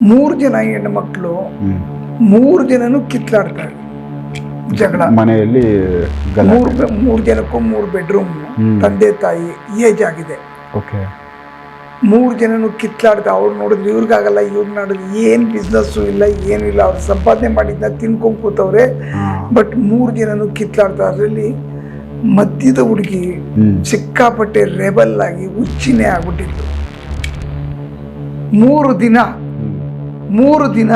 ಮೂರು ಜನ ಹೆಣ್ಣು ಮಕ್ಕಳು ಮೂರು ಜನನು ಕಿತ್ಲಾಡ್ತಾರೆ ಜಗಳ. ಮನೆಯಲ್ಲಿ ಮೂರು ಮೂರು ಜನಕ್ಕೂ ಮೂರು ಬೆಡ್ರೂಮ್. ತಂದೆ ತಾಯಿ ಏಜ್ ಆಗಿದೆ. ಓಕೆ ಮೂರು ಜನನು ಕಿತ್ಲಾಡ್ತಾ ಅವ್ರು ನೋಡಿದ್ರೆ ಇವ್ರಿಗಾಗಲ್ಲ ಇವ್ರು ನೋಡಿದ್ರೆ ಏನು ಬಿಸ್ನೆಸ್ಸು ಇಲ್ಲ ಏನಿಲ್ಲ ಅವ್ರು ಸಂಪಾದನೆ ಮಾಡಿದ್ನ ತಿನ್ಕೊಂಡು ಕೂತವ್ರೆ. ಬಟ್ ಮೂರು ಜನನು ಕಿತ್ಲಾಡ್ತಾ ಅದರಲ್ಲಿ ಮಧ್ಯದ ಹುಡುಗಿ ಸಿಕ್ಕಾಪಟ್ಟೆ ರೆಬಲ್ ಆಗಿ ಹುಚ್ಚಿನೇ ಆಗ್ಬಿಟ್ಟಿತ್ತು. ಮೂರು ದಿನ. ಮೂರು ದಿನ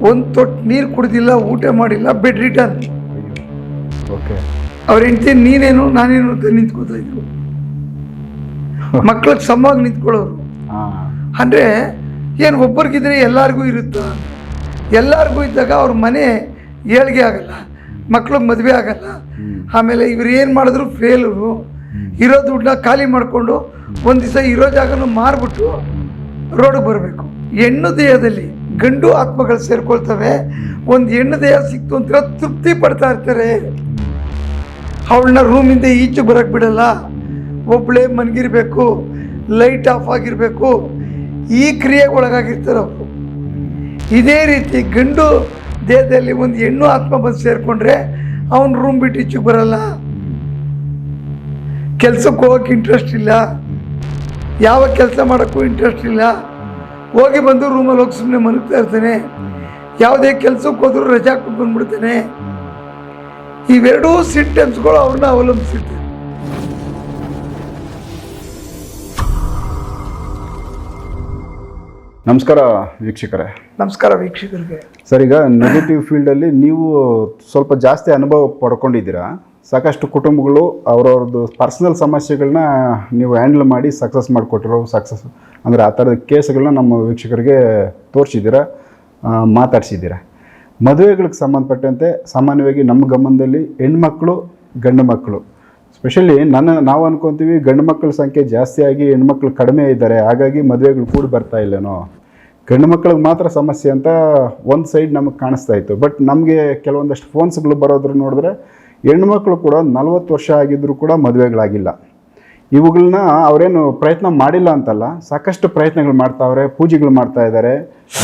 ಒಂದು ತೊಟ್ಟು ನೀರು ಕುಡಿದಿಲ್ಲ ಊಟ ಮಾಡಿಲ್ಲ ಬೆಡ್ ರಿಟರ್ನ್ ಓಕೆ ಅವ್ರ ಹೆಂಡತಿ ನೀನೇನು ನಾನೇನು ಅಂತ ನಿಂತ್ಕೋತಾ ಇದ್ರು. ಮಕ್ಳಿಗೆ ಸಮವಾಗಿ ನಿಂತ್ಕೊಳ್ಳೋರು. ಅಂದರೆ ಏನು ಒಬ್ಬರಿಗಿದ್ರೆ ಎಲ್ಲರಿಗೂ ಇರುತ್ತಾ? ಎಲ್ಲರಿಗೂ ಇದ್ದಾಗ ಅವ್ರ ಮನೆ ಏಳಿಗೆ ಆಗಲ್ಲ ಮಕ್ಳಿಗೆ ಮದುವೆ ಆಗಲ್ಲ. ಆಮೇಲೆ ಇವ್ರು ಏನು ಮಾಡಿದ್ರು ಫೇಲರು ಇರೋ ದುಡ್ಡನ್ನ ಖಾಲಿ ಮಾಡಿಕೊಂಡು ಒಂದು ದಿವಸ ಇರೋ ಜಾಗನೂ ಮಾರ್ಬಿಟ್ಟು ರೋಡಿಗೆ ಬರಬೇಕು. ಹೆಣ್ಣು ದೇಹದಲ್ಲಿ ಗಂಡು ಆತ್ಮಗಳು ಸೇರ್ಕೊಳ್ತವೆ. ಒಂದು ಹೆಣ್ಣು ದೇಹ ಸಿಕ್ತು ಅಂತ ತೃಪ್ತಿ ಪಡ್ತಾ ಇರ್ತಾರೆ. ಅವಳನ್ನ ರೂಮಿಂದ ಈಚೆ ಬರಕ್ಕೆ ಬಿಡಲ್ಲ. ಒಬ್ಬಳೇ ಮನ್ಗಿರ್ಬೇಕು ಲೈಟ್ ಆಫ್ ಆಗಿರಬೇಕು, ಈ ಕ್ರಿಯೆಗೆ ಒಳಗಾಗಿರ್ತಾರೆ ಅವರು. ಇದೇ ರೀತಿ ಗಂಡು ದೇಹದಲ್ಲಿ ಒಂದು ಹೆಣ್ಣು ಆತ್ಮ ಬಂದು ಸೇರಿಕೊಂಡ್ರೆ ಅವನು ರೂಮ್ ಬಿಟ್ಟು ಈಚೆಗೆ ಬರಲ್ಲ. ಕೆಲ್ಸಕ್ಕೆ ಹೋಗೋಕೆ ಇಂಟ್ರೆಸ್ಟ್ ಇಲ್ಲ. ಯಾವ ಕೆಲಸ ಮಾಡೋಕ್ಕೂ ಇಂಟ್ರೆಸ್ಟ್ ಇಲ್ಲ. ಹೋಗಿ ಬಂದು ರೂಮಲ್ಲಿ ಹೋಗಿ ಸುಮ್ಮನೆ ಮಲಗ್ತಾ ಇರ್ತೇನೆ. ಯಾವುದೇ ಕೆಲಸಕ್ಕೆ ಹೋದ್ರೂ ರಜಾ ಕೊಟ್ಟು ಬಂದ್ಬಿಡ್ತಾನೆ. ಇವೆರಡೂ ಸಿಂಟಮ್ಸ್ಗಳು ಅವ್ರನ್ನ ಅವಲಂಬಿಸಿರ್ತವೆ ನಮಸ್ಕಾರ ವೀಕ್ಷಕರೇ. ನಮಸ್ಕಾರ ವೀಕ್ಷಕರಿಗೆ. ಸರ್ ಈಗ ನೆಗೆಟಿವ್ ಫೀಲ್ಡಲ್ಲಿ ನೀವು ಸ್ವಲ್ಪ ಜಾಸ್ತಿ ಅನುಭವ ಪಡ್ಕೊಂಡಿದ್ದೀರಾ? ಸಾಕಷ್ಟು ಕುಟುಂಬಗಳು ಅವ್ರವ್ರದ್ದು ಪರ್ಸ್ನಲ್ ಸಮಸ್ಯೆಗಳನ್ನ ನೀವು ಹ್ಯಾಂಡಲ್ ಮಾಡಿ ಸಕ್ಸಸ್ ಮಾಡಿಕೊಟ್ಟಿರೋ ಸಕ್ಸಸ್ ಅಂದರೆ ಆ ಥರದ ಕೇಸ್ಗಳನ್ನ ನಮ್ಮ ವೀಕ್ಷಕರಿಗೆ ತೋರಿಸಿದ್ದೀರ ಮಾತಾಡ್ಸಿದ್ದೀರ? ಮದುವೆಗಳಿಗೆ ಸಂಬಂಧಪಟ್ಟಂತೆ ಸಾಮಾನ್ಯವಾಗಿ ನಮ್ಮ ಗಮನದಲ್ಲಿ ಹೆಣ್ಮಕ್ಳು, ಗಂಡು ಮಕ್ಕಳು ಸ್ಪೆಷಲಿ ನನ್ನ, ನಾವು ಅನ್ಕೊತೀವಿ ಗಂಡು ಮಕ್ಕಳ ಸಂಖ್ಯೆ ಜಾಸ್ತಿಯಾಗಿ ಹೆಣ್ಮಕ್ಳು ಕಡಿಮೆ ಇದ್ದಾರೆ, ಹಾಗಾಗಿ ಮದುವೆಗಳು ಕೂಡ ಬರ್ತಾ ಇಲ್ಲೇನೋ. ಗಂಡು ಮಕ್ಕಳಿಗೆ ಮಾತ್ರ ಸಮಸ್ಯೆ ಅಂತ ಒಂದು ಸೈಡ್ ನಮಗೆ ಕಾಣಿಸ್ತಾ ಇತ್ತು. ಬಟ್ ನಮಗೆ ಕೆಲವೊಂದಷ್ಟು ಫೋನ್ಸ್ಗಳು ಬರೋದ್ರ ನೋಡಿದ್ರೆ ಹೆಣ್ಮಕ್ಳು ಕೂಡ ನಲ್ವತ್ತು ವರ್ಷ ಆಗಿದ್ದರೂ ಕೂಡ ಮದುವೆಗಳಾಗಿಲ್ಲ. ಇವುಗಳನ್ನ ಅವರೇನು ಪ್ರಯತ್ನ ಮಾಡಿಲ್ಲ ಅಂತಲ್ಲ, ಸಾಕಷ್ಟು ಪ್ರಯತ್ನಗಳು ಮಾಡ್ತಾವ್ರೆ, ಪೂಜೆಗಳು ಮಾಡ್ತಾ ಇದ್ದಾರೆ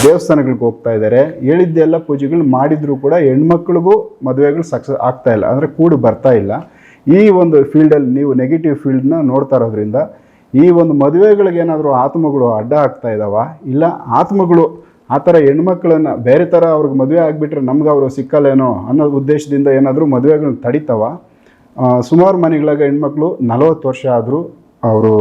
ದೇವಸ್ಥಾನಗಳಿಗೆ ಹೋಗ್ತಾ ಇದ್ದಾರೆ ಹೇಳಿದ್ದೆಲ್ಲ ಪೂಜೆಗಳು ಮಾಡಿದರೂ ಕೂಡ ಹೆಣ್ಮಕ್ಳಿಗೂ ಮದುವೆಗಳು ಸಕ್ಸಸ್ ಆಗ್ತಾ ಇಲ್ಲ, ಅಂದರೆ ಕೂಡು ಬರ್ತಾ ಇಲ್ಲ. ಈ ಒಂದು ಫೀಲ್ಡಲ್ಲಿ ನೀವು ನೆಗೆಟಿವ್ ಫೀಲ್ಡ್ನ ನೋಡ್ತಾ ಇರೋದ್ರಿಂದ ಈ ಒಂದು ಮದುವೆಗಳಿಗೇನಾದರೂ ಆತ್ಮಗಳು ಅಡ್ಡ ಆಗ್ತಾ ಇದ್ದಾವ ಇಲ್ಲ ಆತ್ಮಗಳು ಆ ಥರ ಹೆಣ್ಮಕ್ಳನ್ನು ಬೇರೆ ಥರ ಅವ್ರಿಗೆ ಮದುವೆ ಆಗಿಬಿಟ್ರೆ ನಮ್ಗೆ ಅವರು ಸಿಕ್ಕಲ್ಲೇನೋ ಅನ್ನೋ ಉದ್ದೇಶದಿಂದ ಏನಾದರೂ ಮದುವೆಗಳನ್ನ ತಡಿತಾವ? ಸುಮಾರು ಮನೆಗಳಾಗ ಹೆಣ್ಮಕ್ಳು ನಲವತ್ತು ವರ್ಷ ಆದರೂ ಅವರು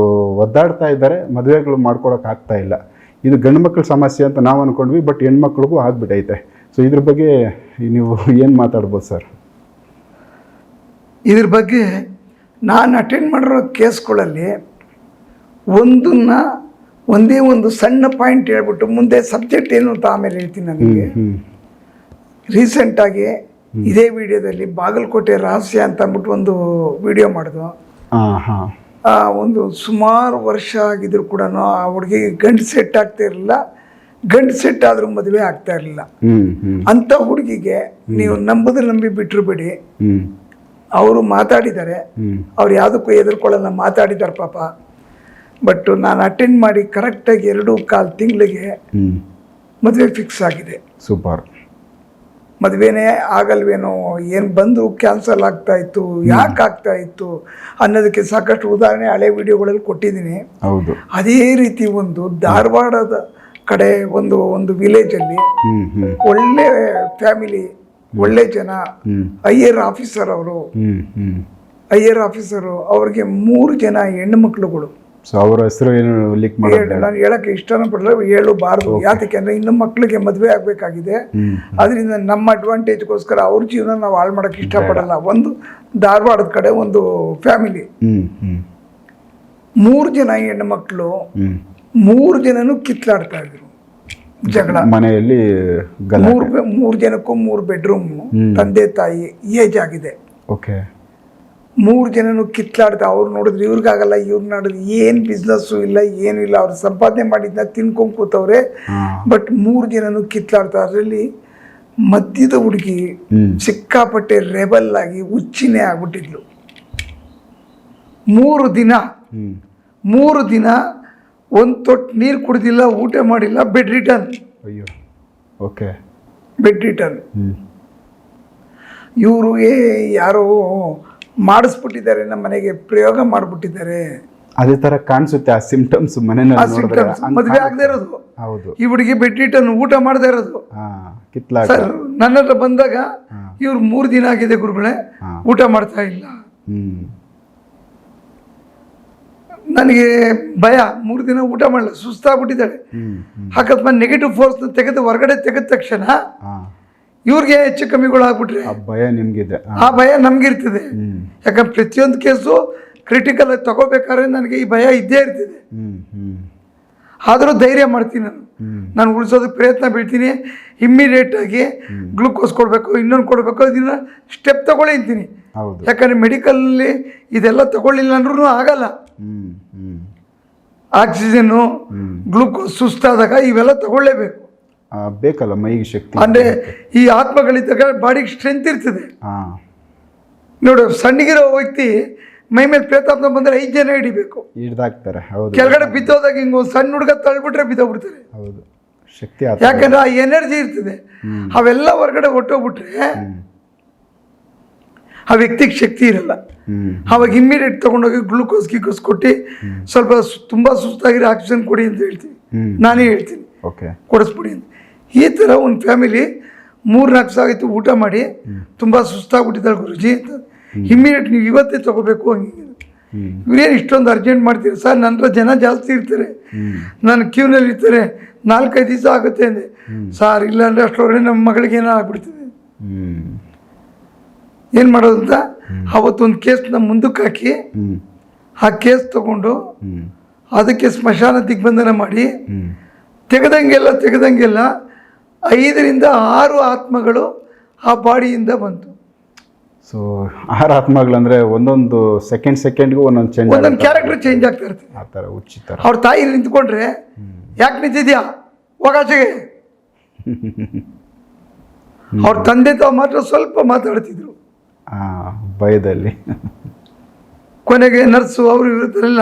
ಒದ್ದಾಡ್ತಾ ಇದ್ದಾರೆ, ಮದುವೆಗಳು ಮಾಡ್ಕೊಳಕ್ಕೆ ಇಲ್ಲ. ಇದು ಗಂಡು ಮಕ್ಕಳ ಸಮಸ್ಯೆ ಅಂತ ನಾವು ಅಂದ್ಕೊಂಡ್ವಿ ಬಟ್ ಹೆಣ್ಮಕ್ಳಿಗೂ ಆಗ್ಬಿಟ್ಟೈತೆ. ಸೊ ಇದ್ರ ಬಗ್ಗೆ ನೀವು ಏನು ಮಾತಾಡ್ಬೋದು ಸರ್? ಇದ್ರ ಬಗ್ಗೆ ನಾನು ಅಟೆಂಡ್ ಮಾಡಿರೋ ಕೇಸ್ಗಳಲ್ಲಿ ಒಂದನ್ನ ಒಂದೇ ಒಂದು ಸಣ್ಣ ಪಾಯಿಂಟ್ ಹೇಳ್ಬಿಟ್ಟು ಮುಂದೆ ಸಬ್ಜೆಕ್ಟ್ ಏನು ಅಂತ ಆಮೇಲೆ ಹೇಳ್ತೀನಿ ನನಗೆ. ರೀಸೆಂಟಾಗಿ ಇದೇ ವಿಡಿಯೋದಲ್ಲಿ ಬಾಗಲಕೋಟೆ ರಹಸ್ಯ ಅಂತ ಅಂದ್ಬಿಟ್ಟು ಒಂದು ವಿಡಿಯೋ ಮಾಡಿದ್ವು ಒಂದು ಸುಮಾರು ವರ್ಷ ಆಗಿದ್ರು ಕೂಡ ಆ ಹುಡುಗಿಗೆ ಗಂಡು ಸೆಟ್ ಆಗ್ತಾ ಇರಲಿಲ್ಲ. ಗಂಡು ಸೆಟ್ ಆದರೂ ಮದುವೆ ಆಗ್ತಾ ಇರಲಿಲ್ಲ. ಅಂಥ ಹುಡುಗಿಗೆ ನೀವು ನಂಬಿದ್ರೆ ನಂಬಿ ಬಿಟ್ಟರು ಬಿಡಿ. ಅವರು ಮಾತಾಡಿದ್ದಾರೆ. ಅವ್ರು ಯಾವುದಕ್ಕೂ ಎದುರ್ಕೊಳ್ಳಲ್ಲ ಮಾತಾಡಿದ್ದಾರೆ ಪಾಪ. ಬಟ್ ನಾನು ಅಟೆಂಡ್ ಮಾಡಿ ಕರೆಕ್ಟಾಗಿ ಎರಡು ಕಾಲು ತಿಂಗಳಿಗೆ ಮದುವೆ ಫಿಕ್ಸ್ ಆಗಿದೆ. ಸೂಪರ್ ಮದುವೆನೇ ಆಗಲ್ವೇನೋ ಏನು ಬಂದು ಕ್ಯಾನ್ಸಲ್ ಆಗ್ತಾ ಇತ್ತು ಯಾಕೆ ಆಗ್ತಾ ಇತ್ತು ಅನ್ನೋದಕ್ಕೆ ಸಾಕಷ್ಟು ಉದಾಹರಣೆ ಹಳೆ ವಿಡಿಯೋಗಳಲ್ಲಿ ಕೊಟ್ಟಿದ್ದೀನಿ. ಹೌದು. ಅದೇ ರೀತಿ ಒಂದು ಧಾರವಾಡದ ಕಡೆ ಒಂದು ಒಂದು ವಿಲೇಜಲ್ಲಿ ಒಳ್ಳೆ ಫ್ಯಾಮಿಲಿ ಒಳ್ಳೆ ಜನ ಐಯರ್ ಆಫೀಸರ್ ಅವರು ಐಯರ್ ಆಫೀಸರು ಅವ್ರಿಗೆ ಮೂರು ಜನ ಹೆಣ್ಣು ಮಕ್ಕಳುಗಳು ಸೊ ಅವರ ಹೆಸರು ಏನು ಲಿಕ್ ಮಾಡೋದು ನಾನು ಹೇಳಕ್ಕೆ ಇಷ್ಟನೂ ಪಡಲ್ಲ ಹೇಳಬಾರ್ದು ಯಾತಕ್ಕೆ ಅಂದರೆ ಇನ್ನು ಮಕ್ಕಳಿಗೆ ಮದುವೆ ಆಗಬೇಕಾಗಿದೆ. ಅದರಿಂದ ನಮ್ಮ ಅಡ್ವಾಂಟೇಜ್ಗೋಸ್ಕರ ಅವ್ರ ಜೀವನ ನಾವು ಹಾಳು ಮಾಡೋಕ್ಕೆ ಇಷ್ಟಪಡಲ್ಲ. ಒಂದು ಧಾರವಾಡದ ಕಡೆ ಒಂದು ಫ್ಯಾಮಿಲಿ ಮೂರು ಜನ ಹೆಣ್ಣು ಮಕ್ಕಳು ಮೂರು ಜನನು ಕಿತ್ಲಾಡ್ತಾ ಇದ್ರು. ಜಗಳ. ಮನೆಯಲ್ಲಿ ಮೂರು ಮೂರು ಜನಕ್ಕೂ ಮೂರು ಬೆಡ್ರೂಮ್. ತಂದೆ ತಾಯಿ ಏಜ್ ಆಗಿದೆ. ಓಕೆ ಮೂರು ಜನನು ಕಿತ್ಲಾಡ್ತಾ ಅವ್ರು ನೋಡಿದ್ರೆ ಇವ್ರಿಗಾಗಲ್ಲ ಇವ್ರು ನೋಡಿದ್ರೆ ಏನು ಬಿಸ್ನೆಸ್ಸು ಇಲ್ಲ ಏನೂ ಇಲ್ಲ. ಅವ್ರು ಸಂಪಾದನೆ ಮಾಡಿದ್ನ ತಿನ್ಕೊಂಡು ಕೂತವ್ರೆ. ಬಟ್ ಮೂರು ಜನನು ಕಿತ್ಲಾಡ್ತಾ ಅದರಲ್ಲಿ ಮಧ್ಯದ ಹುಡುಗಿ ಸಿಕ್ಕಾಪಟ್ಟೆ ರೆಬಲ್ ಆಗಿ ಹುಚ್ಚಿನೇ ಆಗ್ಬಿಟ್ಟಿದ್ಲು. ಮೂರು ದಿನ ಮೂರು ದಿನ ಒಂದು ತೊಟ್ಟು ನೀರು ಕುಡ್ದಿಲ್ಲ ಊಟ ಮಾಡಿಲ್ಲ ಬೆಡ್ ರಿಟರ್ನ್ ಅಯ್ಯೋ ಓಕೆ. ಬೆಡ್ ರಿಟರ್ನ್ ಇವರು ಏ ಯಾರೋ ಮಾಡಿಸ್ಬಿಟ್ಟಿದ್ದಾರೆ ನಮ್ಮ ಮನೆಗೆ ಪ್ರಯೋಗ ಮಾಡಿಬಿಟ್ಟಿದ್ದಾರೆ. ಅದೇ ತರ ಕಾಣಿಸುತ್ತೆ ಆ ಸಿಂಪ್ಟಮ್ಸ್ ಮನೆ ಮನೆಯಲ್ಲಿ ಮದುವೆ ಆಗದೆ ಇರೋದು. ಹೌದು. ಈ ಹುಡುಗಿ ಬೆಡ್ ರಿಟರ್ನ್ ಊಟ ಮಾಡದೇ ಇರೋದು. ಸರ್ ನನ್ನ ಹತ್ರ ಬಂದಾಗ ಇವ್ರು ಮೂರ್ ದಿನ ಆಗಿದೆ ಗುರುಗಳೇ ಊಟ ಮಾಡ್ತಾ ಇಲ್ಲ. ನನಗೆ ಭಯ ಮೂರು ದಿನ ಊಟ ಮಾಡಲ್ಲ ಸುಸ್ತಾಗ್ಬಿಟ್ಟಿದ್ದಾಳೆ. ಅಕಸ್ಮಾತ್ ನೆಗೆಟಿವ್ ಫೋರ್ಸ್ ತೆಗೆದು ಹೊರಗಡೆ ತೆಗೆದ ತಕ್ಷಣ ಇವ್ರಿಗೆ ಹೆಚ್ಚು ಕಮ್ಮಿಗಳು ಆಗ್ಬಿಟ್ರೆ. ಆ ಭಯ ನಿಮಗಿದೆ. ಆ. ಭಯ ನಮ್ಗಿರ್ತದೆ. ಯಾಕಂದ್ರೆ ಪ್ರತಿಯೊಂದು ಕೇಸು ಕ್ರಿಟಿಕಲ್ ಆಗಿ ತಗೋಬೇಕಾದ್ರೆ ನನಗೆ ಈ ಭಯ ಇದ್ದೇ ಇರ್ತದೆ. ಆದರೂ ಧೈರ್ಯ ಮಾಡ್ತೀನಿ ನಾನು. ನಾನು ಉಳಿಸೋದಕ್ಕೆ ಪ್ರಯತ್ನ ಬೀಳ್ತೀನಿ. ಇಮ್ಮಿಡಿಯೇಟಾಗಿ ಗ್ಲುಕೋಸ್ ಕೊಡಬೇಕು ಇನ್ನೊಂದು ಕೊಡಬೇಕು ದಿನ ಸ್ಟೆಪ್ ತಗೊಳ್ಳಿ ಅಂತೀನಿ. ಹೌದು. ಯಾಕಂದರೆ ಮೆಡಿಕಲಲ್ಲಿ ಇದೆಲ್ಲ ತಗೊಳ್ಳಿಲ್ಲ ಅಂದ್ರೂ ಆಗಲ್ಲ. ಆಕ್ಸಿಜನ್ನು ಗ್ಲೂಕೋಸ್ ಸುಸ್ತಾದಾಗ ಇವೆಲ್ಲ ತಗೊಳ್ಳೇಬೇಕು. ಬೇಕಲ್ಲ ಮೈಗೆ ಶಕ್ತಿ ಅಂದರೆ ಈ ಆತ್ಮಗಳಿದ್ದಾಗ ಬಾಡಿಗೆ ಸ್ಟ್ರೆಂತ್ ಇರ್ತದೆ. ಹಾಂ. ನೋಡು ಸಣ್ಣಗಿರೋ ವ್ಯಕ್ತಿ ಮೈ ಮೇಲೆ ಪ್ರೇತಾಪ್ನ ಬಂದರೆ ಐದು ಜನ ಹಿಡಿಬೇಕು. ಹಿಡ್ದಾಕ್ತಾರೆ ಹೌದು. ಕೆಳಗಡೆ ಬಿದ್ದೋದಾಗ ಹಿಂಗೆ ಒಂದು ಸಣ್ಣ ಹುಡುಗ ತಳ್ಬಿಟ್ರೆ ಬಿದ್ದೋಗ್ಬಿಡ್ತಾರೆ. ಹೌದು. ಶಕ್ತಿ ಯಾಕಂದ್ರೆ ಆ ಎನರ್ಜಿ ಇರ್ತದೆ. ಅವೆಲ್ಲ ಹೊರಗಡೆ ಹೊಟ್ಟೋಗ್ಬಿಟ್ರೆ ಆ ವ್ಯಕ್ತಿಗೆ ಶಕ್ತಿ ಇರಲ್ಲ. ಅವಾಗ ಇಮ್ಮಿಡಿಯೇಟ್ ತೊಗೊಂಡೋಗಿ ಗ್ಲೂಕೋಸ್ ಗೀಕೋಸ್ ಕೊಟ್ಟು ಸ್ವಲ್ಪ ತುಂಬ ಸುಸ್ತಾಗಿರೋ ಆಕ್ಸಿಜನ್ ಕೊಡಿ ಅಂತ ಹೇಳ್ತೀನಿ. ನಾನೇ ಹೇಳ್ತೀನಿ. ಓಕೆ ಕೊಡಿಸ್ಬಿಡಿ ಅಂತ. ಈ ಥರ ಒಂದು ಫ್ಯಾಮಿಲಿ ಮೂರು ನಾಲ್ಕು ಸಾವಿರ ಆಯಿತು ಊಟ ಮಾಡಿ ತುಂಬ ಸುಸ್ತಾಗ್ಬಿಟ್ಟಿದ್ದಾಳೆ ಗುರುಜಿ ಅಂತ. ಇಮ್ಮಿಡಿಯೇಟ್ ನೀವು ಇವತ್ತೇ ತೊಗೋಬೇಕು ಹಂಗೆ. ಇವ್ರೇನು ಇಷ್ಟೊಂದು ಅರ್ಜೆಂಟ್ ಮಾಡ್ತೀರಿ ಸರ್? ನನ್ನ ಜನ ಜಾಸ್ತಿ ಇರ್ತಾರೆ. ನಾನು ಕ್ಯೂನಲ್ಲಿ ಇರ್ತಾರೆ. ನಾಲ್ಕೈದು ದಿವಸ ಆಗುತ್ತೆ ಅಂದೆ. ಸರ್ ಇಲ್ಲ ಅಂದರೆ ಅಷ್ಟೊಳಗಡೆ ನಮ್ಮ ಮಗಳಿಗೆ ಏನೋ ಆಗ್ಬಿಡ್ತದೆ. ಏನು ಮಾಡೋದು ಅಂತ? ಅವತ್ತೊಂದು ನಮ್ಮ ಮುಂದಕ್ಕೆ ಹಾಕಿ ಆ ಕೇಸ್ ತಗೊಂಡು ಅದಕ್ಕೆ ಸ್ಮಶಾನ ದಿಗ್ಬಂಧನ ಮಾಡಿ ತೆಗೆದಂಗೆಲ್ಲ ತೆಗೆದಂಗೆಲ್ಲ ಐದರಿಂದ ಆರು ಆತ್ಮಗಳು ಆ ಬಾಡಿಯಿಂದ ಬಂತು. ಸೊ ಆರು ಆತ್ಮಗಳಂದ್ರೆ ಒಂದೊಂದು ಸೆಕೆಂಡ್ ಸೆಕೆಂಡ್ಗೂ ಒಂದೊಂದು ಚೇಂಜ್ ಒಂದೊಂದು ಕ್ಯಾರೆಕ್ಟರ್ ಚೇಂಜ್ ಆಗ್ತಾ ಇರ್ತದೆ ಆ ಥರ ಉಚಿತ. ಅವ್ರ ತಾಯಿ ನಿಂತ್ಕೊಂಡ್ರೆ ಯಾಕೆ ನಿಂತಿದ್ಯಾ? ಹೋಗಾಚೆಗೆ ಅವ್ರ ತಂದೆ ತಾವು ಮಾತ್ರ ಸ್ವಲ್ಪ ಮಾತಾಡ್ತಿದ್ರು. ಭಯದಲ್ಲಿ. ಕೊನೆಗೆ ನರ್ಸು ಅವರು ಇವ್ರದ್ದೆಲ್ಲ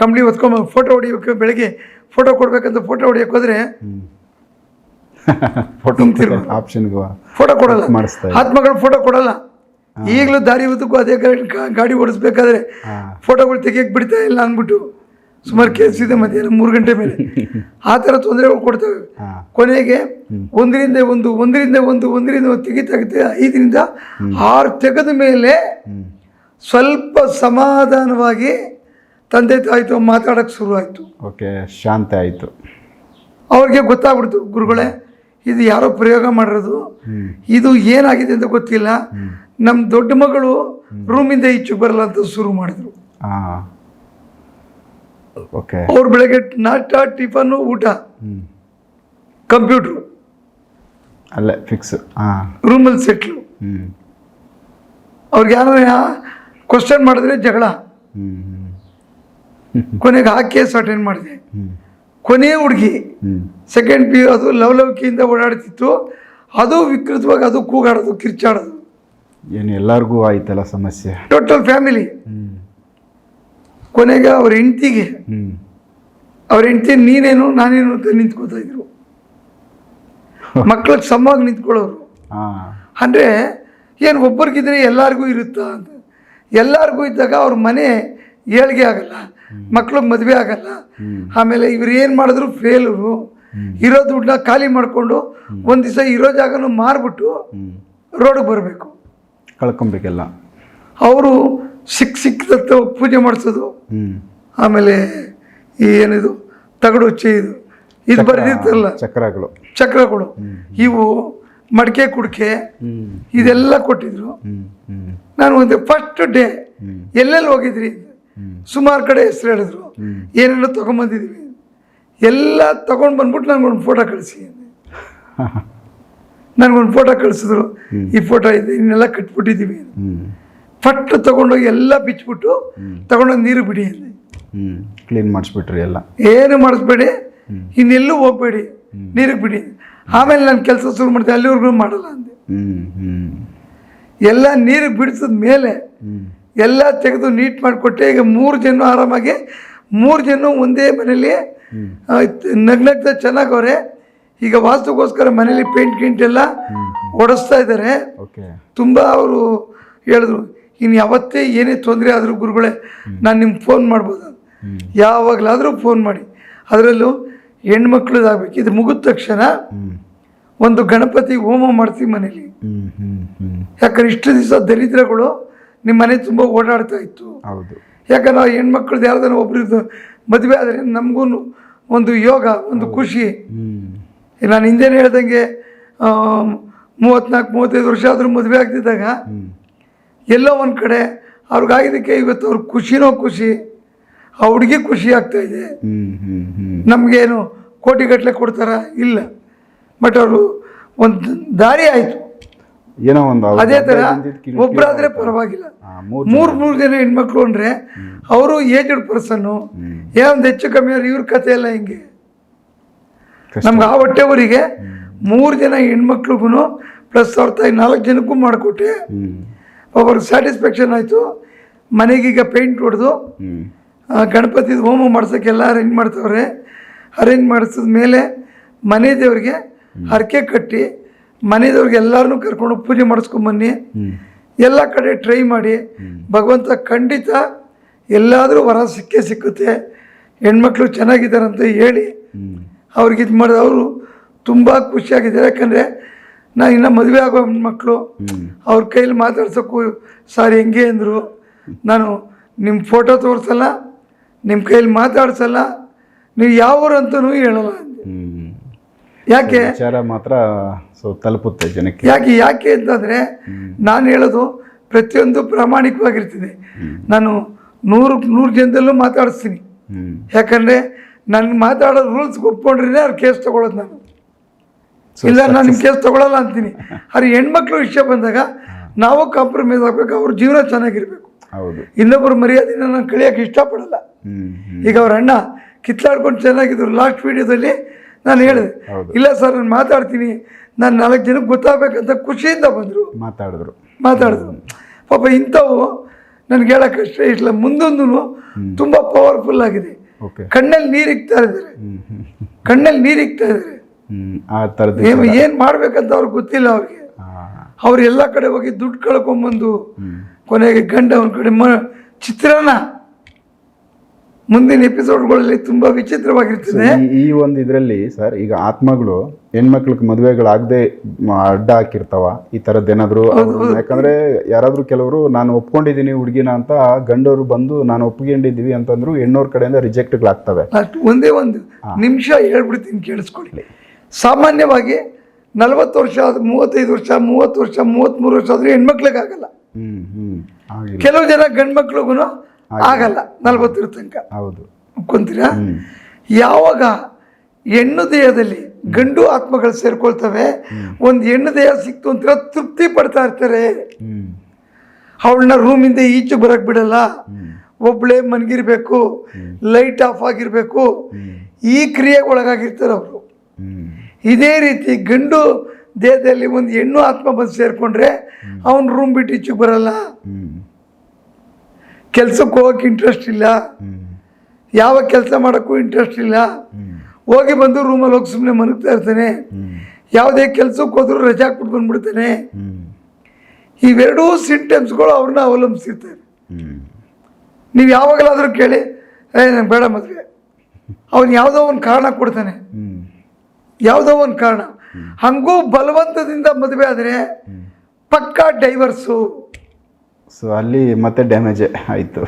ಕಂಬಳಿ ಹೊತ್ಕೊಂಡು ಫೋಟೋ ಹೊಡಿಬೇಕು ಬೆಳಗ್ಗೆ. ಫೋಟೋ ಕೊಡ್ಬೇಕಂತ ಫೋಟೋ ಹೊಡಿಯೋಕೆ ಹೋದ್ರೆ ಫೋಟೋ. ಆಪ್ಷನ್ಗೂ ಫೋಟೋ ಕೊಡಲ್ಲ. ಆತ್ಮಗಳು ಫೋಟೋ ಕೊಡಲ್ಲ. ಈಗಲೂ ದಾರಿ ಉದ್ದಕ್ಕೂ ಅದೇ ಗಾಡಿ ಗಾಡಿ ಓಡಿಸ್ಬೇಕಾದ್ರೆ ಫೋಟೋಗಳು ತೆಗಿಯಕ್ಕೆ ಬಿಡ್ತಾ ಇಲ್ಲ ಅಂದ್ಬಿಟ್ಟು ಸುಮಾರು ಕೇಸ್ ಇದೆ ಮಧ್ಯಾಹ್ನ ಮೂರು ಗಂಟೆ ಮೇಲೆ. ಆ ಥರ ತೊಂದರೆಗಳು ಕೊಡ್ತವೆ. ಕೊನೆಗೆ ಒಂದರಿಂದ ಒಂದು ಒಂದರಿಂದ ಒಂದು ಒಂದರಿಂದ ಒಂದು ತೆಗಿತಾಗುತ್ತೆ. ಐದರಿಂದ ಆರು ತೆಗೆದ ಮೇಲೆ ಸ್ವಲ್ಪ ಸಮಾಧಾನವಾಗಿ ತಂದೆ ತಾಯಿತು ಶುರು ಆಯಿತು ಓಕೆ ಶಾಂತ ಆಯಿತು. ಅವ್ರಿಗೆ ಗೊತ್ತಾಗ್ಬಿಡ್ತು ಗುರುಗಳೇ ಇದು ಯಾರೋ ಪ್ರಯೋಗ ಮಾಡಿರೋದು. ಇದು ಏನಾಗಿದೆ ಅಂತ ಗೊತ್ತಿಲ್ಲ. ನಮ್ಮ ದೊಡ್ಡ ಮಗಳು ರೂಮಿಂದ ಈಚೆಗೆ ಬರಲ್ಲ ಅಂತ ಶುರು ಮಾಡಿದ್ರು. ಅವ್ರು ಬೆಳಗ್ಗೆ ನಾಟ ಟಿಫನ್ನು ಊಟ. ಕಂಪ್ಯೂಟ್ರು. ಅಲ್ಲೇ ಫಿಕ್ಸ್ ರೂಮಲ್ಲಿ ಸೆಟ್ಲು. ಅವ್ರಿಗೆ ಯಾರು ಕ್ವಶನ್ ಮಾಡಿದ್ರೆ ಜಗಳ. ಕೊನೆಗೆ ಆ ಕೇಸ್ ಅಟೆಂಡ್ ಮಾಡಿದೆ. ಕೊನೆ ಹುಡುಗಿ ಸೆಕೆಂಡ್ ಪಿ ಅದು ಲವಲವಿಕೆಯಿಂದ ಓಡಾಡ್ತಿತ್ತು. ಅದು ವಿಕೃತವಾಗಿ ಅದು ಕೂಗಾಡೋದು ಕಿರ್ಚಾಡೋದು. ಏನು ಎಲ್ಲರಿಗೂ ಆಯ್ತಲ್ಲ ಸಮಸ್ಯೆ? ಟೋಟಲ್ ಫ್ಯಾಮಿಲಿ ಕೊನೆಗೆ ಅವ್ರ ಹೆಂಡತಿಗೆ. ಅವ್ರ ಹೆಂಡತಿ ನೀನೇನು ನಾನೇನು ಅಂತ ನಿಂತ್ಕೋತಾ ಇದ್ರು. ಮಕ್ಳಿಗೆ ಸಮವಾಗಿ ನಿಂತ್ಕೊಳ್ಳೋರು. ಅಂದರೆ ಏನು ಒಬ್ಬರಿಗಿದ್ರೆ ಎಲ್ಲರಿಗೂ ಇರುತ್ತಾ ಅಂತ. ಎಲ್ಲರಿಗೂ ಇದ್ದಾಗ ಅವ್ರ ಮನೆ ಏಳಿಗೆ ಆಗಲ್ಲ ಮಕ್ಳಿಗೆ ಮದುವೆ ಆಗಲ್ಲ. ಆಮೇಲೆ ಇವ್ರು ಏನು ಮಾಡಿದ್ರು ಫೇಲರು ಇರೋ ದುಡ್ಡನ್ನ ಖಾಲಿ ಮಾಡಿಕೊಂಡು ಒಂದು ದಿವಸ ಇರೋ ಜಾಗನೂ ಮಾರ್ಬಿಟ್ಟು ರೋಡಿಗೆ ಬರಬೇಕು. ಕಳ್ಕೊಬೇಕೆಲ್ಲ. ಅವರು ಸಿಕ್ಕ ಸಿಕ್ಕದತ್ತ ಪೂಜೆ ಮಾಡಿಸೋದು. ಆಮೇಲೆ ಈ ಏನಿದು ತಗಡು ಇದು ಇದು ಬರೆದಿರ್ತಲ್ಲ. ಚಕ್ರಗಳು. ಚಕ್ರಗಳು. ಇವು ಮಡಿಕೆ ಕುಡಿಕೆ ಇದೆಲ್ಲ ಕೊಟ್ಟಿದ್ರು. ನಾನು ಒಂದು ಫಸ್ಟ್ ಡೇ ಎಲ್ಲೆಲ್ಲಿ ಹೋಗಿದ್ರಿ? ಸುಮಾರು ಕಡೆ ಹೆಸರು ಹೇಳಿದ್ರು. ಏನೇನು ತೊಗೊಂಬಂದಿದ್ವಿ. ಎಲ್ಲ ತಗೊಂಡು ಬಂದ್ಬಿಟ್ಟು ನನಗೊಂದು ಫೋಟೋ ಕಳಿಸಿ ನನಗೊಂದು ಫೋಟೋ ಕಳಿಸಿದ್ರು. ಈ ಫೋಟೋ ಇದೆ ಇನ್ನೆಲ್ಲ ಕಟ್ಬಿಟ್ಟಿದ್ದೀವಿ ಫಟ್ಟು ಫಟ್ ತಗೊಂಡೋಗಿ ಎಲ್ಲ ಬಿಚ್ಚಿಬಿಟ್ಟು ತಗೊಂಡೋಗಿ ನೀರು ಬಿಡಿ ಅಂದೆ. ಕ್ಲೀನ್ ಮಾಡಿಸ್ಬಿಟ್ರಿ ಎಲ್ಲ. ಏನು ಮಾಡಿಸ್ಬೇಡಿ. ಇನ್ನೆಲ್ಲೂ ಹೋಗ್ಬೇಡಿ. ನೀರಿಗೆ ಬಿಡಿ. ಆಮೇಲೆ ನಾನು ಕೆಲಸ ಶುರು ಮಾಡ್ತೀನಿ ಅಲ್ಲಿವರೆಗೂ ಮಾಡಲ್ಲ ಅಂದೆ. ಎಲ್ಲ ನೀರಿಗೆ ಬಿಡಿಸಿದ ಮೇಲೆ ಎಲ್ಲ ತೆಗೆದು ನೀಟ್ ಮಾಡಿಕೊಟ್ಟೆ ಈಗ ಮೂರು ಜನ ಆರಾಮಾಗಿ ಮೂರು ಜನ ಒಂದೇ ಮನೇಲಿ. ನಗ್ನಗ್ದ ಚೆನ್ನಾಗವ್ರೆ ಈಗ ವಾಸ್ತುಗೋಸ್ಕರ ಮನೇಲಿ ಪೇಂಟ್ ಗಿಂಟ್ ಎಲ್ಲ ಓಡಿಸ್ತಾ ಇದ್ದಾರೆ ತುಂಬ ಅವರು ಹೇಳಿದ್ರು ಇನ್ನು ಯಾವತ್ತೇ ಏನೇ ತೊಂದರೆ ಆದರೂ ಗುರುಗಳೇ ನಾನು ನಿಮ್ಗೆ ಫೋನ್ ಮಾಡ್ಬೋದು. ಯಾವಾಗಲಾದರೂ ಫೋನ್ ಮಾಡಿ. ಅದರಲ್ಲೂ ಹೆಣ್ಮಕ್ಳದಾಗಬೇಕು. ಇದು ಮುಗಿದ ತಕ್ಷಣ ಒಂದು ಗಣಪತಿ ಹೋಮ ಮಾಡ್ತೀವಿ ಮನೇಲಿ. ಯಾಕಂದ್ರೆ ಇಷ್ಟು ದಿವಸ ದರಿದ್ರಗಳು ನಿಮ್ಮ ಮನೆ ತುಂಬ ಓಡಾಡ್ತಾ ಇತ್ತು. ಹೌದು. ಯಾಕಂದ್ರೆ ನಾವು ಹೆಣ್ಮಕ್ಳದ್ದು ಯಾರ್ದಾರ ಒಬ್ರದ್ದು ಮದುವೆ ಆದರೆ ನಮಗೂ ಒಂದು ಯೋಗ ಒಂದು ಖುಷಿ. ನಾನು ಹಿಂದೇನು ಹೇಳ್ದಂಗೆ ಮೂವತ್ನಾಲ್ಕು ಮೂವತ್ತೈದು ವರ್ಷ ಆದರೂ ಮದುವೆ ಆಗ್ತಿದ್ದಾಗ ಎಲ್ಲೋ ಒಂದು ಕಡೆ ಅವ್ರಿಗಾಗಿದ್ದಕ್ಕೆ ಇವತ್ತು ಅವ್ರ ಖುಷಿನೋ ಖುಷಿ ಆ ಹುಡುಗಿ ಖುಷಿ ಆಗ್ತಾ ಇದೆ. ನಮಗೇನು ಕೋಟಿಗಟ್ಟಲೆ ಕೊಡ್ತಾರ? ಇಲ್ಲ. ಬಟ್ ಅವರು ಒಂದು ದಾರಿ ಆಯಿತು. ಏನೋ ಒಂದು ಅದೇ ಥರ ಒಬ್ಬರಾದರೆ ಪರವಾಗಿಲ್ಲ. ಮೂರ್ ಮೂರು ಜನ ಹೆಣ್ಮಕ್ಳು ಅಂದರೆ ಅವರು ಏಜ್ಡ್ ಪರ್ಸನ್ನು. ಏನೊಂದು ಹೆಚ್ಚು ಕಮ್ಮಿ ಆದ್ರೆ ಇವ್ರ ಕತೆ ಎಲ್ಲ ಹಿಂಗೆ. ನಮ್ಗೆ ಆ ಹೊಟ್ಟೆವರಿಗೆ ಮೂರು ಜನ ಹೆಣ್ಮಕ್ಳಿಗೂ ಪ್ಲಸ್ ಅವ್ರ ತಾಯಿ ನಾಲ್ಕು ಜನಕ್ಕೂ ಮಾಡಿಕೊಟ್ಟೆ ಒಬ್ಬರು ಒಬ್ಬರಿಗೆ ಸ್ಯಾಟಿಸ್ಫ್ಯಾಕ್ಷನ್ ಆಯಿತು ಮನೆಗೀಗ ಪೇಂಟ್ ಹೊಡೆದು ಗಣಪತಿದು ಗಣಪತಿ ಹೋಮ ಮಾಡ್ಸೋಕ್ಕೆಲ್ಲ ಅರೇಂಜ್ ಮಾಡ್ತವ್ರೆ. ಅರೇಂಜ್ ಮಾಡಿಸಿದ ಮೇಲೆ ಮನೆ ದೇವ್ರಿಗೆ ಹರಕೆ ಕಟ್ಟಿ ಮನೆ ದೇವ್ರಿಗೆ ಎಲ್ಲರನ್ನೂ ಕರ್ಕೊಂಡು ಪೂಜೆ ಮಾಡಿಸ್ಕೊಂಬನ್ನಿ ಬನ್ನಿ. ಎಲ್ಲ ಕಡೆ ಟ್ರೈ ಮಾಡಿ. ಭಗವಂತ ಖಂಡಿತ ಎಲ್ಲಾದರೂ ವರ ಸಿಕ್ಕೇ ಸಿಕ್ಕುತ್ತೆ. ಹೆಣ್ಮಕ್ಳು ಚೆನ್ನಾಗಿದ್ದಾರೆ ಅಂತ ಹೇಳಿ ಅವ್ರಿಗೆ ಇದು ಮಾಡಿದ ಅವರು ತುಂಬ ಖುಷಿಯಾಗಿದ್ದಾರೆ. ಯಾಕಂದರೆ ನಾನು ಇನ್ನೂ ಮದುವೆ ಆಗೋ ಹೆಣ್ಮಕ್ಳು ಅವ್ರ ಕೈಲಿ ಮಾತಾಡ್ಸೋಕ್ಕೂ ಸಾರಿ ಹೆಂಗೆ ಅಂದರು. ನಾನು ನಿಮ್ಮ ಫೋಟೋ ತೋರಿಸಲ್ಲ ನಿಮ್ಮ ಕೈಲಿ ಮಾತಾಡ್ಸಲ್ಲ ನೀವು ಯಾವ ಅಂತಲೂ ಹೇಳಲ್ಲ ಯಾಕೆ? ವಿಚಾರ ಮಾತ್ರ ಸೊ ತಲುಪುತ್ತೆ ಜನಕ್ಕೆ. ಯಾಕೆ ಯಾಕೆ ಅಂತಂದರೆ ನಾನು ಹೇಳೋದು ಪ್ರತಿಯೊಂದು ಪ್ರಾಮಾಣಿಕವಾಗಿರ್ತೀನಿ. ನಾನು ನೂರು ನೂರು ಜನದಲ್ಲೂ ಮಾತಾಡಿಸ್ತೀನಿ. ಯಾಕಂದರೆ ನನ್ನ ಮಾತಾಡೋ ರೂಲ್ಸ್ ಒಪ್ಕೊಂಡ್ರೆ ಅವ್ರು ಕೇಸ್ ತಗೊಳ್ಳೋದು ನಾನು. ಇಲ್ಲ ನಾನು ನಿಮ್ಮ ಕೇಸ್ ತಗೊಳ್ಳಲ್ಲ ಅಂತೀನಿ. ಆದರೆ ಹೆಣ್ಮಕ್ಳು ವಿಷಯ ಬಂದಾಗ ನಾವು ಕಾಂಪ್ರಮೈಸ್ ಆಗಬೇಕು ಅವ್ರ ಜೀವನ ಚೆನ್ನಾಗಿರಬೇಕು. ಹೌದು. ಇನ್ನೊಬ್ಬರು ಮರ್ಯಾದೆನ ನಾನು ಕಳಿಯೋಕೆ ಇಷ್ಟಪಡಲ್ಲ. ಈಗ ಅವ್ರ ಅಣ್ಣ ಕಿತ್ಲಾಡ್ಕೊಂಡು ಚೆನ್ನಾಗಿದ್ರು ಲಾಸ್ಟ್ ವಿಡಿಯೋದಲ್ಲಿ ನಾನು ಹೇಳಿದೆ ಇಲ್ಲ ಸರ್ ನಾನು ಮಾತಾಡ್ತೀನಿ. ನಾನು ನಾಲ್ಕು ಜನಕ್ಕೆ ಗೊತ್ತಾಗಬೇಕಂತ ಖುಷಿಯಿಂದ ಬಂದರು. ಮಾತಾಡಿದ್ರು. ಮಾತಾಡಿದ್ರು. ಪಾಪ ಇಂಥವು ನನಗೆ ಹೇಳೋಕ್ಕಷ್ಟೇ ಇಲ್ಲ ಮುಂದೊಂದು ತುಂಬ ಪವರ್ಫುಲ್ ಆಗಿದೆ. ಕಣ್ಣಲ್ಲಿ ನೀರು ಇಕ್ತಾ ಇದ್ದಾರೆ. ಕಣ್ಣಲ್ಲಿ ನೀರು ಇಕ್ತಾ ಇದ್ದಾರೆ. ಏನು ಏನು ಮಾಡ್ಬೇಕಂತ ಅವ್ರಿಗೆ ಗೊತ್ತಿಲ್ಲ ಅವ್ರಿಗೆ. ಅವ್ರು ಎಲ್ಲ ಕಡೆ ಹೋಗಿ ದುಡ್ಡು ಕಳ್ಕೊಂಬಂದು ಕೊನೆಗೆ ಗಂಡ ಒಂದು ಕಡೆ ಮ ಚಿತ್ರಾನ್ನ ಮುಂದಿನ ಎಪಿಸೋಡ್ಗಳಲ್ಲಿ ತುಂಬಾ ವಿಚಿತ್ರವಾಗಿರ್ತದೆ. ಈ- ಒಂದು ಇದರಲ್ಲಿ ಸರ್ ಈಗ ಆತ್ಮಗಳು ಹೆಣ್ಮಕ್ಳಿಗೆ ಮದುವೆಗಳಾಗದೆ ಅಡ್ಡ ಹಾಕಿರ್ತಾವ ಈ ಥರದ್ದು ಏನಾದ್ರು ಯಾಕಂದ್ರೆ ಯಾರಾದ್ರೂ ಕೆಲವರು ನಾನು ಒಪ್ಕೊಂಡಿದ್ದೀನಿ ಹುಡುಗಿನ ಅಂತ ಗಂಡವರು ಬಂದು ನಾನು ಒಪ್ಕೊಂಡಿದ್ದೀವಿ ಅಂತಂದ್ರು ಹೆಣ್ಣೋರ್ ಕಡೆಯಿಂದ ರಿಜೆಕ್ಟ್ಗಳಾಗ್ತವೆ. ಆಗ್ತವೆ ಒಂದೇ ಒಂದು ನಿಮಿಷ ಹೇಳ್ಬಿಡ್ತೀನಿ ಕೇಳಿಸ್ಕೊಳ್ಳಿ. ಸಾಮಾನ್ಯವಾಗಿ ನಲವತ್ತು ವರ್ಷ ಮೂವತ್ತೈದು ವರ್ಷ ಮೂವತ್ತು ವರ್ಷ ಮೂವತ್ತ್ಮೂರು ವರ್ಷ ಆದ್ರೆ ಹೆಣ್ಮಕ್ಳಿಗಾಗಲ್ಲ. ಹ್ಮ್ ಹ್ಮ್ ಆಗಿಲ್ಲ ಕೆಲವು ಜನ ಗಂಡು ಮಕ್ಳಿಗೂ ಆಗಲ್ಲ ನಲ್ವತ್ತಿರ ತನಕ. ಹೌದು. ಒಪ್ಕೊಂತೀರಾ? ಯಾವಾಗ ಹೆಣ್ಣು ದೇಹದಲ್ಲಿ ಗಂಡು ಆತ್ಮಗಳು ಸೇರ್ಕೊಳ್ತವೆ ಒಂದು ಹೆಣ್ಣು ದೇಹ ಸಿಕ್ತು ಅಂತ ತೃಪ್ತಿ ಪಡ್ತಾ ಇರ್ತಾರೆ. ಅವಳನ್ನ ರೂಮಿಂದ ಈಚೆ ಬರಕ್ ಬಿಡಲ್ಲ. ಒಬ್ಬಳೇ ಒಬ್ಳೆ ಮನ್ಗಿರ್ಬೇಕು ಲೈಟ್ ಆಫ್ ಆಗಿರ್ಬೇಕು. ಈ ಕ್ರಿಯೆಗೆ ಒಳಗಾಗಿರ್ತಾರೆ ಅವರು ಇದೇ ರೀತಿ ಗಂಡು ದೇಹದಲ್ಲಿ ಒಂದು ಹೆಣ್ಣು ಆತ್ಮ ಬಂದು ಸೇರ್ಕೊಂಡ್ರೆ ಅವನು ರೂಮ್ ಬಿಟ್ಟು ಈಚೆಗೆ ಬರಲ್ಲ. ಕೆಲ್ಸಕ್ಕೆ ಹೋಗಕ್ಕೆ ಇಂಟ್ರೆಸ್ಟ್ ಇಲ್ಲ. ಯಾವ ಕೆಲಸ ಮಾಡೋಕ್ಕೂ ಇಂಟ್ರೆಸ್ಟ್ ಇಲ್ಲ. ಹೋಗಿ ಬಂದು ರೂಮಲ್ಲಿ ಹೋಗಿ ಸುಮ್ಮನೆ ಮಲಗ್ತಾ ಇರ್ತಾನೆ. ಯಾವುದೇ ಕೆಲಸಕ್ಕೆ ಹೋದ್ರು ರಜಾ ಕೊಟ್ಟು ಬಂದ್ಬಿಡ್ತಾನೆ ಇವೆರಡೂ ಸಿಂಟಮ್ಸ್ಗಳು ಅವ್ರನ್ನ ಅವಲಂಬಿಸಿರ್ತಾರೆ. ನೀವು ಯಾವಾಗಲಾದರೂ ಕೇಳಿ, ಏ, ನಂಗೆ ಬೇಡ ಮದುವೆ. ಅವನು ಯಾವುದೋ ಒಂದು ಕಾರಣ ಕೊಡ್ತಾನೆ. ಯಾವುದೋ ಒಂದು ಕಾರಣ. ಹಂಗೂ ಬಲವಂತದಿಂದ ಮದುವೆ ಆದರೆ ಪಕ್ಕ ಡೈವರ್ಸು ಸೊ ಅಲ್ಲಿ ಮತ್ತೆ ಡ್ಯಾಮೇಜ್ ಆಯ್ತು.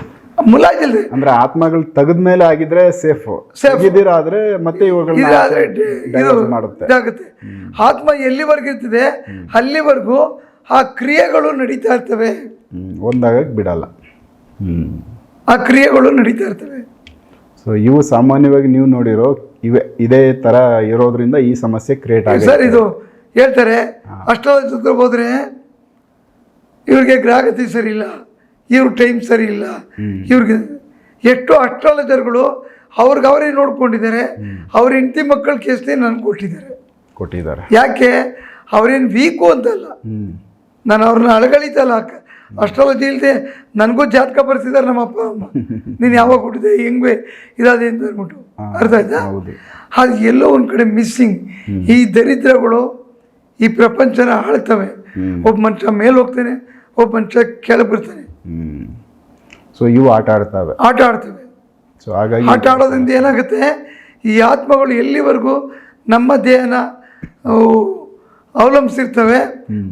ಮುಲಾಜಿಲ್ರಿ ಅಂದ್ರೆ ಆತ್ಮಗಳು ತೆಗೆದ್ಮೇಲೆ ಆಗಿದ್ರೆ ಸೇಫ್ ಸೇಫ್ ತೆಗೆದಿರಾದ್ರೆ ಮತ್ತೆ ಇವುಗಳನ್ನ ಮಾಡುತ್ತೆ. ಆಗುತ್ತೆ ಆತ್ಮ ಎಲ್ಲಿವರೆಗೂ ಇರ್ತದೆ? ಅಲ್ಲಿವರೆಗೂ ಆ ಕ್ರಿಯೆಗಳು ನಡೀತಾ ಇರ್ತವೆ. ಒಂದಾಗಕ್ಕೆ ಬಿಡಲ್ಲ. ಆ ಕ್ರಿಯೆಗಳು ನಡೀತಾ ಇರ್ತವೆ. ಸೊ ಇವು ಸಾಮಾನ್ಯವಾಗಿ ನೀವು ನೋಡಿರೋ ಇವೆ ಇದೇ ತರ ಇರೋದ್ರಿಂದ ಈ ಸಮಸ್ಯೆ ಕ್ರಿಯೇಟ್ ಆಗಿದೆ ಸರ್ ಇದು ಹೇಳ್ತಾರೆ ಅಷ್ಟೊಂದು ಹೋದ್ರೆ ಇವ್ರಿಗೆ ಗ್ರಾಹಕತೆ ಸರಿ ಇಲ್ಲ ಇವ್ರ ಟೈಮ್ ಸರಿ ಇಲ್ಲ ಇವ್ರಿಗೆ ಎಷ್ಟೋ ಅಸ್ಟ್ರಾಲಜರ್ಗಳು ಅವ್ರಿಗೆ ಅವರೇ ನೋಡ್ಕೊಂಡಿದ್ದಾರೆ ಅವ್ರ ಹೆಂಡತಿ ಮಕ್ಕಳ ಕೇಸ್ನೇ ನನ್ಗೆ ಕೊಟ್ಟಿದ್ದಾರೆ. ಕೊಟ್ಟಿದ್ದಾರೆ. ಯಾಕೆ? ಅವ್ರೇನು ವೀಕು ಅಂತಲ್ಲ. ನಾನು ಅವ್ರನ್ನ ಅಳಗಳಿತಲ್ಲ ಅಸ್ಟ್ರಾಲಜಿ ಇಲ್ಲದೆ ನನಗೂ ಜಾತಕ ಬರ್ತಿದ್ದಾರೆ ನಮ್ಮ ಅಪ್ಪ ಅಮ್ಮ. ನೀನು ಯಾವಾಗ ಹುಟ್ಟಿದೆ ಹೆಂಗೆ ಇದಾದೆ ಅಂತ ಅಂದ್ಬಿಟ್ಟು. ಅರ್ಥ ಆಯ್ತಾ? ಅದು ಎಲ್ಲೋ ಒಂದು ಕಡೆ ಮಿಸ್ಸಿಂಗ್ ಈ ದರಿದ್ರಗಳು ಈ ಪ್ರಪಂಚನ ಆಳ್ತವೆ. ಒಬ್ಬ ಮನುಷ್ಯ ಮೇಲೆ ಹೋಗ್ತಾನೆ ಒಬ್ಬ ಚೆಕ್ ಕೆಳಗೆ ಬರ್ತಾನೆ ಹ್ಮ್. ಸೊ ಇವು ಆಟ ಆಡ್ತಾವೆ. ಆಟ ಆಡ್ತವೆ. ಸೊ ಹಾಗಾಗಿ ಆಟ ಆಡೋದ್ರಿಂದ ಏನಾಗುತ್ತೆ? ಈ ಆತ್ಮಗಳು ಎಲ್ಲಿವರೆಗೂ ನಮ್ಮ ದೇಹನ ಅವು ಅವಲಂಬಿಸಿರ್ತವೆ?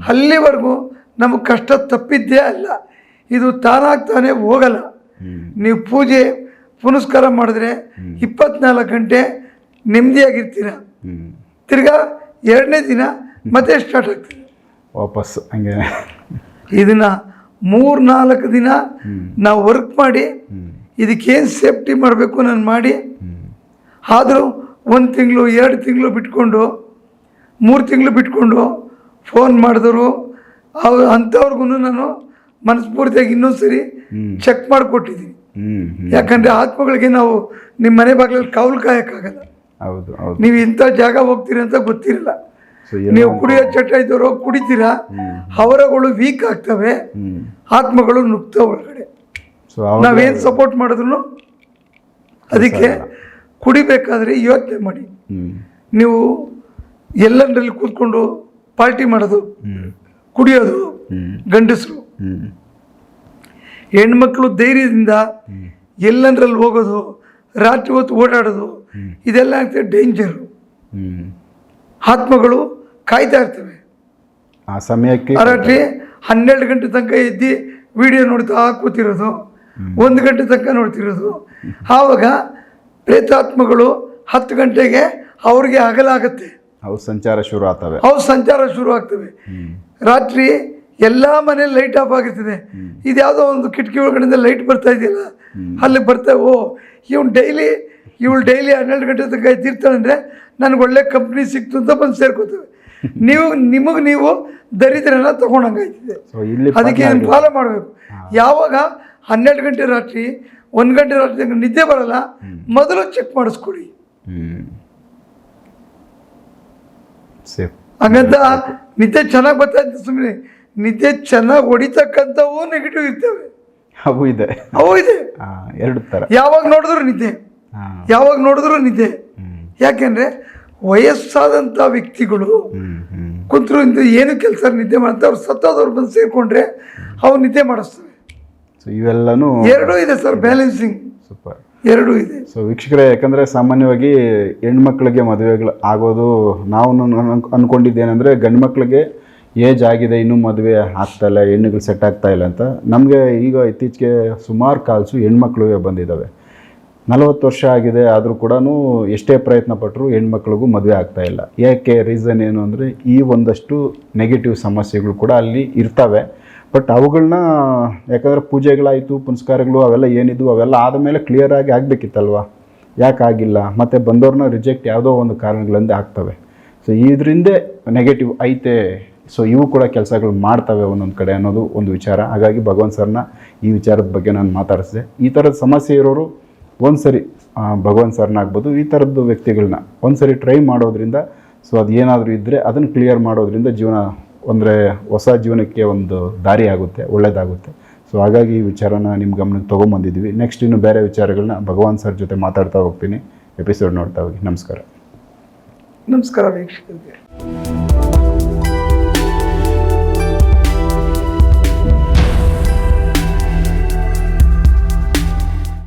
ಅಲ್ಲಿವರೆಗೂ ನಮಗೆ ಕಷ್ಟ ತಪ್ಪಿದ್ದೇ ಅಲ್ಲ. ಇದು ತಾನಾಗ್ತಾನೆ ಹೋಗಲ್ಲ. ನೀವು ಪೂಜೆ ಪುನಸ್ಕಾರ ಮಾಡಿದ್ರೆ ಇಪ್ಪತ್ನಾಲ್ಕು ಗಂಟೆ ನೆಮ್ಮದಿಯಾಗಿರ್ತೀರ. ತಿರ್ಗಾ ಎರಡನೇ ದಿನ ಮತ್ತೆ ಸ್ಟಾರ್ಟ್ ಆಗ್ತದೆ. ವಾಪಸ್ ಹಂಗೆ ಇದನ್ನ ಮೂರ್ನಾಲ್ಕು ದಿನ ನಾವು ವರ್ಕ್ ಮಾಡಿ ಇದಕ್ಕೇನು ಸೇಫ್ಟಿ ಮಾಡಬೇಕು ನಾನು ಮಾಡಿ ಆದರೂ ಒಂದು ತಿಂಗಳು ಎರಡು ತಿಂಗಳು ಬಿಟ್ಕೊಂಡು ಮೂರು ತಿಂಗಳು ಬಿಟ್ಕೊಂಡು ಫೋನ್ ಮಾಡಿದ್ರು ಅವ್ ಅಂಥವ್ರಿಗೂ ನಾನು ಮನಸ್ಫೂರ್ತಿಯಾಗಿ ಇನ್ನೊಂದು ಸರಿ ಚೆಕ್ ಮಾಡಿಕೊಟ್ಟಿದ್ದೀನಿ. ಯಾಕಂದರೆ ಆತ್ಮಗಳಿಗೆ ನಾವು ನಿಮ್ಮ ಮನೆ ಬಾಗಿಲಲ್ಲಿ ಕಾವಲು ಕಾಯೋಕ್ಕಾಗಲ್ಲ. ಹೌದು. ನೀವು ಇಂಥ ಜಾಗ ಹೋಗ್ತೀರಿ ಅಂತ ಗೊತ್ತಿರಲ್ಲ. ನೀವು ಕುಡಿಯೋ ಚಟ ಇದ್ದವರು ಕುಡಿತೀರಾ? ಅವರಗಳು ವೀಕ್ ಆಗ್ತವೆ. ಆತ್ಮಗಳು ನುಗ್ತ ಒಳಗಡೆ. ನಾವೇನು ಸಪೋರ್ಟ್ ಮಾಡಿದ್ರು ಅದಕ್ಕೆ ಕುಡಿಬೇಕಾದ್ರೆ ಯೋಚನೆ ಮಾಡಿ. ನೀವು ಎಲ್ಲಂದ್ರಲ್ಲಿ ಕೂತ್ಕೊಂಡು ಪಾರ್ಟಿ ಮಾಡೋದು ಕುಡಿಯೋದು ಗಂಡಸರು. ಹೆಣ್ಮಕ್ಳು ಧೈರ್ಯದಿಂದ ಎಲ್ಲಂದ್ರಲ್ಲಿ ಹೋಗೋದು ರಾತ್ರಿ ಹೊತ್ತು ಓಡಾಡೋದು ಇದೆಲ್ಲ ಆಗ್ತದೆ ಡೇಂಜರು ಆತ್ಮಗಳು ಕಾಯ್ತಾ ಇರ್ತವೆ. ಆ ಸಮಯಕ್ಕೆ ರಾತ್ರಿ ಹನ್ನೆರಡು ಗಂಟೆ ತನಕ ಎದ್ದು ವಿಡಿಯೋ ನೋಡ್ತಾ ಕೂತಿರೋದು. ಒಂದು ಗಂಟೆ ತನಕ ನೋಡ್ತಿರೋದು. ಆವಾಗ ಪ್ರೇತಾತ್ಮಗಳು ಹತ್ತು ಗಂಟೆಗೆ ಅವ್ರಿಗೆ ಹಗಲಾಗತ್ತೆ. ಅವು ಸಂಚಾರ ಶುರು ಆಗ್ತವೆ. ಅವು ಸಂಚಾರ ಶುರು ಆಗ್ತವೆ. ರಾತ್ರಿ ಎಲ್ಲ ಮನೇಲಿ ಲೈಟ್ ಆಫ್ ಆಗಿರ್ತದೆ. ಇದ್ಯಾವುದೋ ಒಂದು ಕಿಟಕಿ ಒಳಗಡೆಯಿಂದ ಲೈಟ್ ಬರ್ತಾ ಇದೆಯಲ್ಲ ಅಲ್ಲಿ ಬರ್ತಾ ಓ ಇವ್ನು ಡೈಲಿ ಇವಳು ಡೈಲಿ ಹನ್ನೆರಡು ಗಂಟೆ ತನಕ ಎದ್ದಿರ್ತಾಳೆ ಅಂದರೆ ನನಗೆ ಒಳ್ಳೆ ಕಂಪ್ನಿ ಸಿಕ್ತು ಅಂತ ಬಂದು ಸೇರ್ಕೋತೇವೆ ನೀವು ನಿಮಗೆ ನೀವು ದರಿದ್ರನ ತೊಗೊಂಡಂಗಾಯ್ತಿದೆ. ಅದಕ್ಕೆ ಏನು ಫಾಲೋ ಮಾಡಬೇಕು? ಯಾವಾಗ ಹನ್ನೆರಡು ಗಂಟೆ ರಾತ್ರಿ ಒಂದು ಗಂಟೆ ರಾತ್ರಿ ನಿದ್ದೆ ಬರಲ್ಲ ಮೊದಲು ಚೆಕ್ ಮಾಡಿಸ್ಕೊಡಿ. ಹಂಗಂತ ನಿದ್ದೆ ಚೆನ್ನಾಗಿ ಬರ್ತಾ ಇತ್ತು ಸುಮ್ಮನೆ ನಿದ್ದೆ ಚೆನ್ನಾಗಿ ಹೊಡಿತಕ್ಕಂಥವು ನೆಗೆಟಿವ್ ಇರ್ತವೆ. ಅವು ಇದೆ. ಅವು ಇದೆ. ಎರಡು ಥರ ಯಾವಾಗ ನೋಡಿದ್ರು ನಿದ್ದೆ. ಯಾವಾಗ ನೋಡಿದ್ರು ನಿದ್ದೆ. ಯಾಕೆಂದ್ರೆ ವಯಸ್ಸಾದಂಥ ವ್ಯಕ್ತಿಗಳು ಕುಂತರಿಂದ ಹ್ಮ್ ಕುಂತರು ಇಂದ ಏನು ಕೆಲಸ ನಿದ್ದೆ ಮಾಡ್ತಾರೆ ಅವ್ರು ಸತ್ತೋದವ್ರು ಬಂದು ಸೇರಿಕೊಂಡ್ರೆ ಅವ್ರು ನಿದ್ದೆ ಮಾಡಿಸ್ತಾರೆ. ಸೊ ಇವೆಲ್ಲನೂ ಎರಡೂ ಇದೆ ಸರ್ ಬ್ಯಾಲೆನ್ಸಿಂಗ್ ಸೂಪರ್ ಎರಡೂ ಇದೆ. ಸೊ ವೀಕ್ಷಕರೇ ಯಾಕಂದರೆ ಸಾಮಾನ್ಯವಾಗಿ ಹೆಣ್ಮಕ್ಳಿಗೆ ಮದುವೆಗಳು ಆಗೋದು ನಾವು ಅನ್ಕೊಂಡಿದ್ದೇನೆಂದರೆ ಗಂಡು ಮಕ್ಳಿಗೆ ಏಜ್ ಆಗಿದೆ ಇನ್ನೂ ಮದುವೆ ಆಗ್ತಾ ಇಲ್ಲ ಹೆಣ್ಣುಗಳು ಸೆಟ್ ಆಗ್ತಾ ಇಲ್ಲ ಅಂತ. ನಮಗೆ ಈಗ ಇತ್ತೀಚೆಗೆ ಸುಮಾರು ಕಾಲ್ಸು ಹೆಣ್ಮಕ್ಳಿಗೆ ಬಂದಿದ್ದಾವೆ. ನಲವತ್ತು ವರ್ಷ ಆಗಿದೆ, ಆದರೂ ಕೂಡ ಎಷ್ಟೇ ಪ್ರಯತ್ನ ಪಟ್ಟರು ಹೆಣ್ಮಕ್ಳಿಗೂ ಮದುವೆ ಆಗ್ತಾ ಇಲ್ಲ. ಯಾಕೆ ರೀಸನ್ ಏನು ಅಂದರೆ, ಈ ಒಂದಷ್ಟು ನೆಗೆಟಿವ್ ಸಮಸ್ಯೆಗಳು ಕೂಡ ಅಲ್ಲಿ ಇರ್ತವೆ. ಬಟ್ ಅವುಗಳನ್ನ ಯಾಕಂದರೆ ಪೂಜೆಗಳಾಯಿತು, ಪುನಸ್ಕಾರಗಳು ಅವೆಲ್ಲ ಏನಿದ್ವು, ಅವೆಲ್ಲ ಆದಮೇಲೆ ಕ್ಲಿಯರಾಗಿ ಆಗಬೇಕಿತ್ತಲ್ವ? ಯಾಕೆ ಆಗಿಲ್ಲ? ಮತ್ತು ಬಂದವ್ರನ್ನ ರಿಜೆಕ್ಟ್ ಯಾವುದೋ ಒಂದು ಕಾರಣಗಳಿಂದ ಆಗ್ತವೆ. ಸೊ ಇದರಿಂದ ನೆಗೆಟಿವ್ ಐತೆ. ಸೊ ಇವು ಕೂಡ ಕೆಲಸಗಳು ಮಾಡ್ತವೆ ಒಂದೊಂದು ಕಡೆ ಅನ್ನೋದು ಒಂದು ವಿಚಾರ. ಹಾಗಾಗಿ ಭಗವಂತ ಸರ್ನ ಈ ವಿಚಾರದ ಬಗ್ಗೆ ನಾನು ಮಾತಾಡಿಸಿದೆ. ಈ ಥರದ ಸಮಸ್ಯೆ ಇರೋರು ಒಂದು ಸರಿ ಭಗವಾನ್ ಸರ್ನ ಆಗ್ಬೋದು, ಈ ಥರದ್ದು ವ್ಯಕ್ತಿಗಳನ್ನ ಒಂದು ಸರಿ ಟ್ರೈ ಮಾಡೋದ್ರಿಂದ ಸೊ ಅದು ಏನಾದರೂ ಇದ್ದರೆ ಅದನ್ನು ಕ್ಲಿಯರ್ ಮಾಡೋದ್ರಿಂದ ಜೀವನ, ಅಂದರೆ ಹೊಸ ಜೀವನಕ್ಕೆ ಒಂದು ದಾರಿ ಆಗುತ್ತೆ ಒಳ್ಳೆಯದಾಗುತ್ತೆ ಸೊ ಹಾಗಾಗಿ ಈ ವಿಚಾರನ ನಿಮ್ಮ ಗಮನಕ್ಕೆ ತೊಗೊಂಬಂದಿದ್ದೀವಿ ನೆಕ್ಸ್ಟ್ ಇನ್ನು ಬೇರೆ ವಿಚಾರಗಳನ್ನ ಭಗವಾನ್ ಸರ್ ಜೊತೆ ಮಾತಾಡ್ತಾ ಹೋಗ್ತೀನಿ. ಎಪಿಸೋಡ್ ನೋಡ್ತಾ ಹೋಗಿ. ನಮಸ್ಕಾರ. ನಮಸ್ಕಾರ ವೀಕ್ಷಕರಿಗೆ.